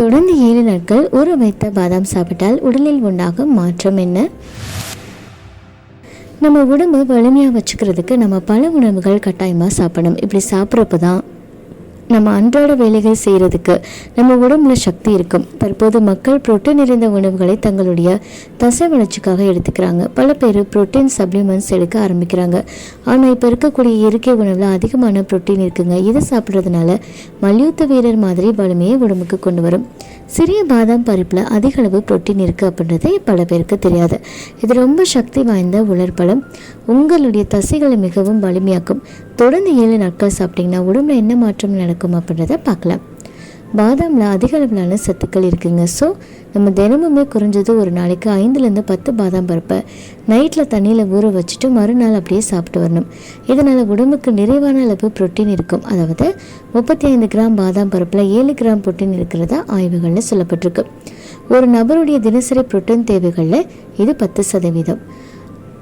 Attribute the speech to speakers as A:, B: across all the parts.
A: தொடர்ந்து ஏழு நாட்கள் ஊற வைத்த பாதாம் சாப்பிட்டால் உடலில் உண்டாகும் மாற்றம் என்ன? நம்ம உடம்பு வலிமையாக வச்சுக்கிறதுக்கு நம்ம பல உணவுகள் கட்டாயமாக சாப்பிடணும். இப்படி சாப்பிட்றப்ப தான் நம்ம அன்றாட வேலைகள் செய்கிறதுக்கு நம்ம உடம்புல சக்தி இருக்கும். தற்போது மக்கள் புரோட்டீன் நிறைந்த உணவுகளை தங்களுடைய தசை வளர்ச்சிக்காக எடுத்துக்கிறாங்க. பல பேர் புரோட்டீன் சப்ளிமெண்ட்ஸ் எடுக்க ஆரம்பிக்கிறாங்க. ஆனால் இப்போ இருக்கக்கூடிய இயற்கை உணவில் அதிகமான புரோட்டீன் இருக்குங்க. இதை சாப்பிட்றதுனால மல்யுத்த வீரர் மாதிரி வலிமையை உடம்புக்கு கொண்டு வரும். சிறிய பாதாம் பருப்பில் அதிக அளவு புரோட்டீன் இருக்குது அப்படின்றது பல பேருக்கு தெரியாது. இது ரொம்ப சக்தி வாய்ந்த உலர்பழம். உங்களுடைய தசைகளை மிகவும் வலிமையாக்கும். தொடர்ந்து ஏழு நாட்கள் சாப்பிட்டீங்கன்னா உடம்புல என்ன மாற்றம் நடக்கும் அப்படின்றத பார்க்கலாம். பாதாமில் அதிக அளவிலான சத்துக்கள் இருக்குங்க. ஸோ நம்ம தினமுமே குறைஞ்சது ஒரு நாளைக்கு ஐந்துலேருந்து பத்து பாதாம் பருப்பை நைட்டில் தண்ணியில் ஊற வச்சுட்டு மறுநாள் அப்படியே சாப்பிட்டு வரணும். இதனால் உடம்புக்கு நிறைவான அளவு புரோட்டீன் இருக்கும். அதாவது முப்பத்தி ஐந்து கிராம் பாதாம் பருப்பில் ஏழு கிராம் புரோட்டீன் இருக்கிறதா ஆய்வுகளில் சொல்லப்பட்டிருக்கு. ஒரு நபருடைய தினசரி புரோட்டீன் தேவைகளில் இது பத்து சதவீதம்.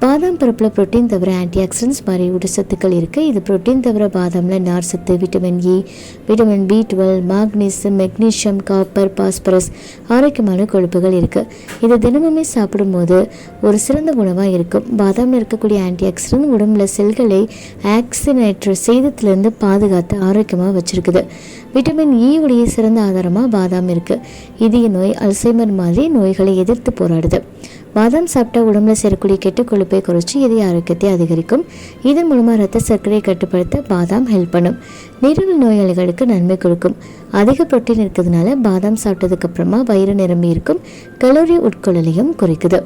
A: பாதாம் பருப்பில் ப்ரோட்டீன் தவிர ஆன்டி ஆக்சிடென்ட்ஸ் மாதிரி ஊட்டச்சத்துக்கள் இருக்குது இது ப்ரோட்டீன் தவிர பாதாமில் நார் சத்து vitamin E vitamin B twelve magnesium magnesium copper phosphorus ஆரோக்கியமான கொழுப்புகள் இருக்குது இது தினமுமே சாப்பிடும்போது ஒரு சிறந்த உணவாக இருக்கும். பாதாமில் இருக்கக்கூடிய ஆன்டி ஆக்சிடென்ட் உடம்புல செல்களை ஆக்சினேற்ற சேதத்திலிருந்து பாதுகாத்து ஆரோக்கியமாக வச்சுருக்குது. விட்டமின் இ e உடைய சிறந்த ஆதாரமாக பாதாம் இருக்குது இதய நோய் அல்சைமர் மாதிரி நோய்களை எதிர்த்து போராடுது. பாதாம் சாப்பிட்டா உடம்புல சேரக்கூடிய கெட்ட கொழுப்பை குறைச்சி இதய ஆரோக்கியத்தை அதிகரிக்கும். இதன் மூலமாக ரத்த சர்க்கரையை கட்டுப்படுத்த பாதாம் ஹெல்ப் பண்ணும். நீரிழிவு நோயாளிகளுக்கு நன்மை கொடுக்கும். அதிக புரோட்டீன் இருக்கிறதுனால பாதாம் சாப்பிட்டதுக்கு அப்புறமா வயிறு நிரம்பி இருக்கும். கலோரி உட்கொள்ளலையும் குறைக்குது.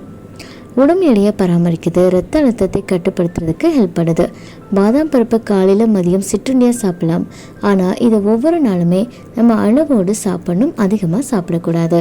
A: உடம்பு எடையை பராமரிக்குது ரத்த அழுத்தத்தை கட்டுப்படுத்துறதுக்கு ஹெல்ப் பண்ணுது. பாதாம் பருப்பை காலையில் மதியம் சிற்றுண்டியாக சாப்பிடலாம். ஆனால் இதை ஒவ்வொரு நாளுமே நம்ம அளவோடு சாப்பிடணும் அதிகமாக சாப்பிடக்கூடாது.